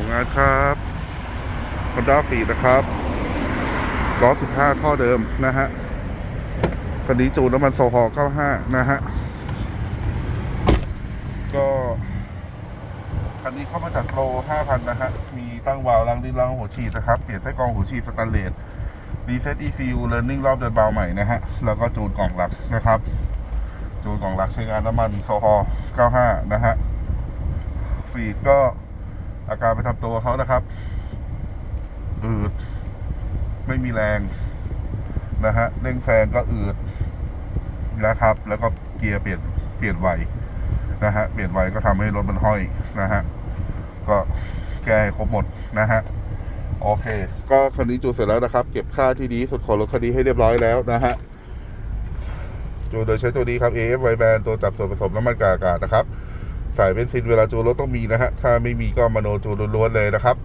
ส่งงานครับฮอนด้าฟีดนะครับล้อ15ท่อเดิมนะฮะคันนี้จูนน้ำมันโซฮอล์95นะฮะ ก็คันนี้เข้ามาจากโล5,000นะฮะ มีตั้งวาล์วล้างลิ้นล้างหัวฉีดนะครับ เปลี่ยนไส้กรองหัวฉีดสแตนเลสรีเซ็ต ECU Learning รอบเดินเบาใหม่นะฮะ แล้วก็จูนกล่องหลักนะครับ จูนกล่องหลักใช้งานน้ำมันโซฮอล์95 นะฮะ ฟีดก็ อาการประจำตัวเขานะครับอืดไม่มีแรงนะฮะเร่งแซงก็อืดนะครับ แล้วก็เกียร์เปลี่ยนเปลี่ยนไวนะฮะเปลี่ยนไวก็ทำให้รถมันห้อยนะฮะก็แก้ให้ครบหมดนะฮะโอเค ก็คันนี้จูเสร็จแล้วนะครับ เก็บค่าที่ดีสุดของรถคันนี้ให้เรียบร้อยแล้วนะฮะจูโดยใช้ตัวนี้ครับ AF ไวแบนตัวจับส่วนผสมน้ำมันกากอากาศนะครับ สายเบนซินเวลาจูนรถต้องมีนะฮะ ถ้าไม่มีก็มโนจูนล้วนๆเลยนะครับ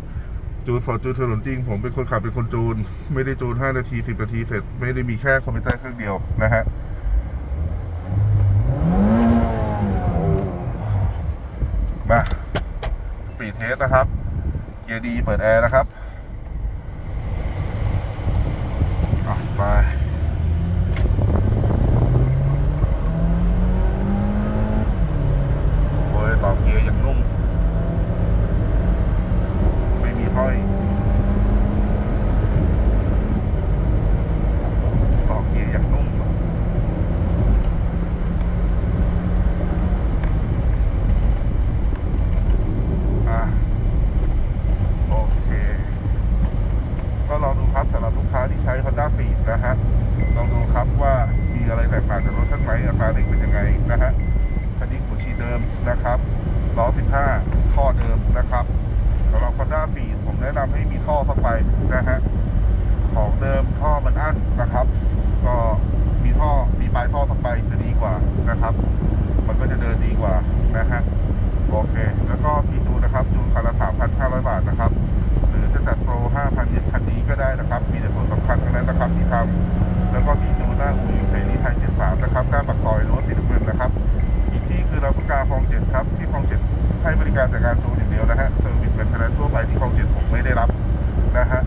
จูนสดจูนถนนจริง ผมเป็นคนขับเป็นคนจูน ไม่ได้จูน 5 นาที 10 นาทีเสร็จ ไม่ได้มีแค่คอมพิวเตอร์เครื่องเดียวนะฮะมาปีเทสนะครับ เกียร์ดีเปิดแอร์นะครับอะไป โอ้ยต่อเกียร์อย่างนุ่ม ไม่มีห้อย ต่อเกียร์อย่างนุ่ม อะ โอเค ก็ลองดูครับสำหรับลูกค้าที่ใช้ Honda f e e d นะฮะ ลองดูครับว่ามีอะไรแตกต่างจากรถข้างไหมอัตราเร่งเป็นยังไงนะฮะ คันนี้หัวฉีดเดิม นะครับล้อ15 ท่อเดิมนะครับสำหรับ Honda f e e d ผมแนะนำให้มีท่อเข้าไปนะฮะของเดิมท่อมันอั้นนะครับ ก็มีท่อมีปลายท่อเข้าไปจะดีกว่านะครับ มันก็จะเดินดีกว่านะฮะโอเค แล้วก็พีจูนนะครับจูนคันละ3,500 บาทนะครับ หรือจะจัดโปร 5,000ยึดคันนี้ก็ได้นะครับ มีแต่ส่วนสำคัญทั้งนั้นนะครับที่ทำแล้วก็มีจูนหน้าอู่เสรีไทย73นะครับหน้าปากซอยรั้วสี จ็ดครับที่คลองเจ็ดให้บริการจากการจูนอย่างเดียวนะฮะเซอร์วิสเป็นคะแนนทั่วไปที่คลองเจ็ดผมไม่ได้รับนะฮะ